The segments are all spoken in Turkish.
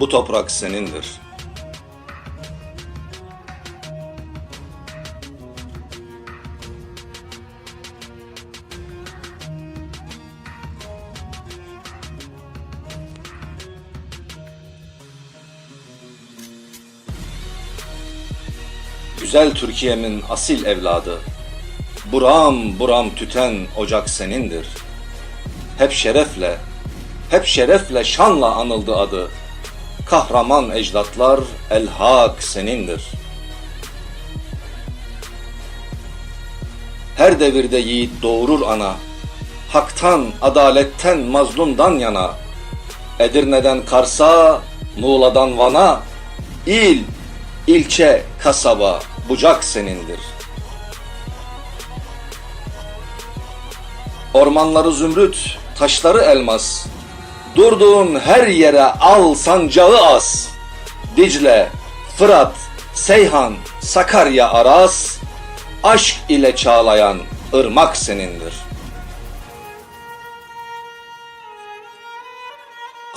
Bu toprak senindir. Güzel Türkiye'min asil evladı. Buram buram tüten ocak senindir. Hep şerefle, hep şerefle şanla anıldı adı. Kahraman ecdatlar elhak senindir. Her devirde yiğit doğurur ana. Haktan, adaletten, mazlumdan yana. Edirne'den Kars'a, Muğla'dan Van'a, il, ilçe, kasaba, bucak senindir. Ormanları zümrüt, taşları elmas. Durduğun her yere al sancağı as. Dicle, Fırat, Seyhan, Sakarya Aras, aşk ile çağlayan ırmak senindir.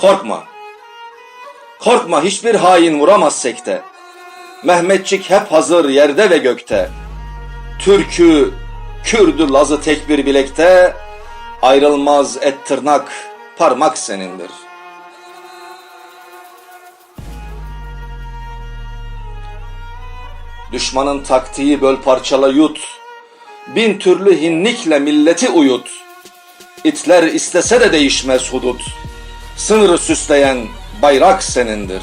Korkma. Korkma hiçbir hain vuramaz sekte. Mehmetçik hep hazır yerde ve gökte. Türkü, Kürdü, Lazı tek bir bilekte. Ayrılmaz et tırnak, parmak senindir. Düşmanın taktiği böl parçala yut. Bin türlü hinlikle milleti uyut. İtler istese de değişmez hudut. Sınırı süsleyen bayrak senindir.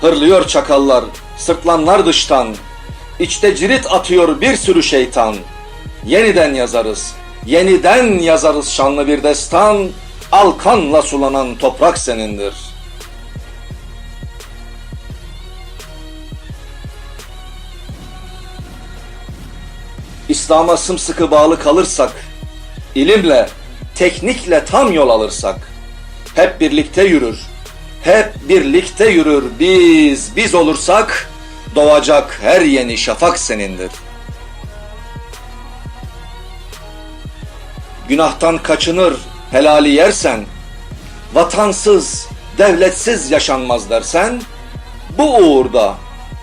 Hırlıyor çakallar, sırtlanlar dıştan. İçte cirit atıyor bir sürü şeytan. Yeniden yazarız, yeniden yazarız şanlı bir destan. Alkanla sulanan toprak senindir. İslam'a sımsıkı bağlı kalırsak, ilimle, teknikle tam yol alırsak, hep birlikte yürür, hep birlikte yürür biz, biz olursak, doğacak her yeni şafak senindir. Günahtan kaçınır, helali yersen, vatansız, devletsiz yaşanmaz dersen, bu uğurda,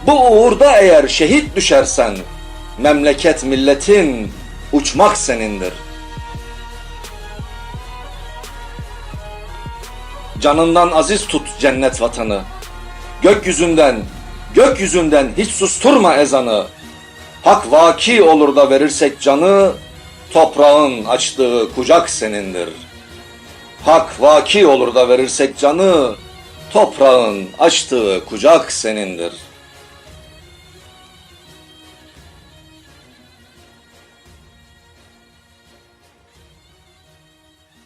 bu uğurda eğer şehit düşersen, memleket milletin uçmak senindir. Canından aziz tut cennet vatanı. Gökyüzünden, gökyüzünden hiç susturma ezanı. Hak vaki olur da verirsek canı, toprağın açtığı kucak senindir. Hak vaki olur da verirsek canı, toprağın açtığı kucak senindir.''